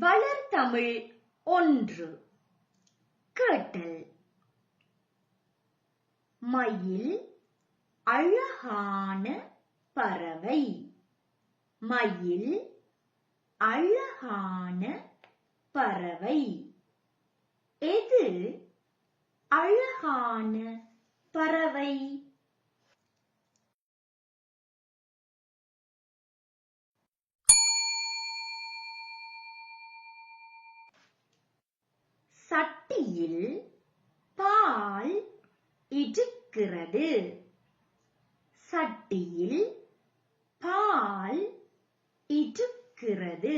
வளர்தமிழ் ஒன்று. கேட்டல். மயில் அழகான பறவை. மயில் அழகான பறவை. எது அழகான பறவை? சட்டியில் பால் இருக்கிறது சட்டியில் பால் இருக்கிறது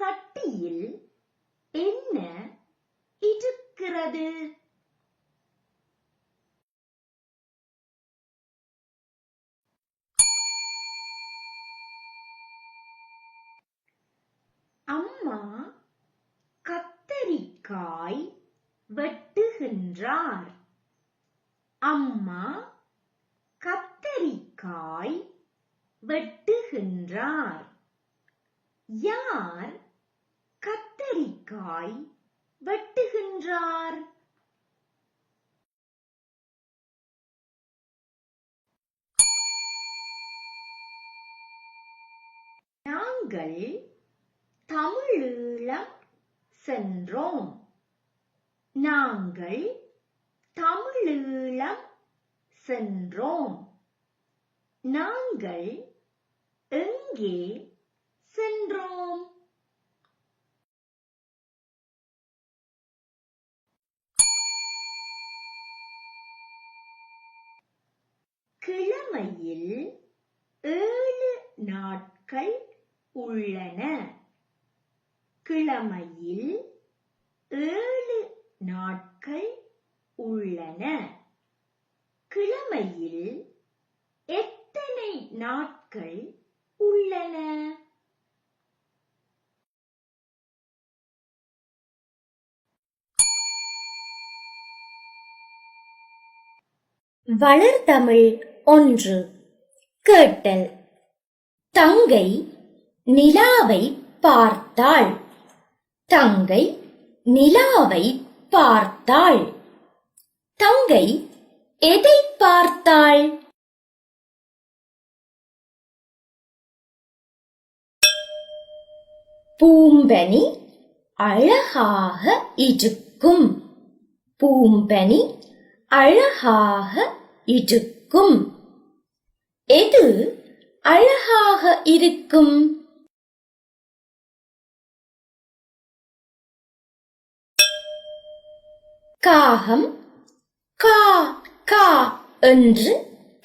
சட்டியில் என்ன இருக்கிறது அம்மா காய் வெட்டுகின்றார். அம்மா கத்தரிக்காய் வெட்டுகின்றார். யார் கத்தரிக்காய் வெட்டுகின்றார்? நாங்கள் தமிழீழம் சென்றோம். நாங்கள் தமிழீழம் சென்றோம். நாங்கள் எங்கே சென்றோம்? கிழமையில் ஏழு நாட்கள் உள்ளன. கிழமையில் ஏழு நாட்கள் உள்ளன. கிழமையில் எத்தனை நாட்கள் உள்ளன? வளர்தமிழ் ஒன்று. கேட்டல். தங்கை நிலாவை பார்த்தாள். தங்கை நிலாவை பார்த்தாள். தங்கை எதை பார்த்தாள்? பூம்பனி அழகாக இருக்கும் பூம்பனி அழகாக இருக்கும் எது அழகாக இருக்கும்? காகம் கா கா என்று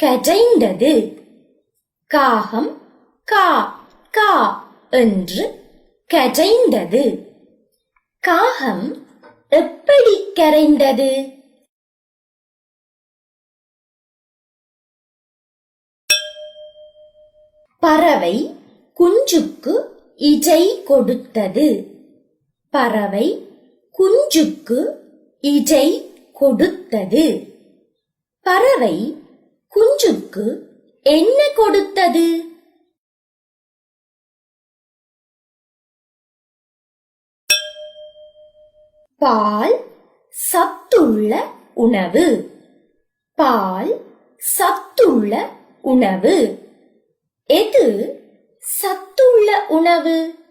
கரைந்தது காகம் கா கா என்று கடைந்தது காகம் எப்படி கரைந்தது? பறவை குஞ்சுக்கு இஜை கொடுத்தது. பறவை குஞ்சுக்கு இடை கொடுத்தது. பறவை குஞ்சுக்கு என்ன கொடுத்தது? பால் சத்துள்ள உணவு. பால் சத்துள்ள உணவு. எது சத்துள்ள உணவு?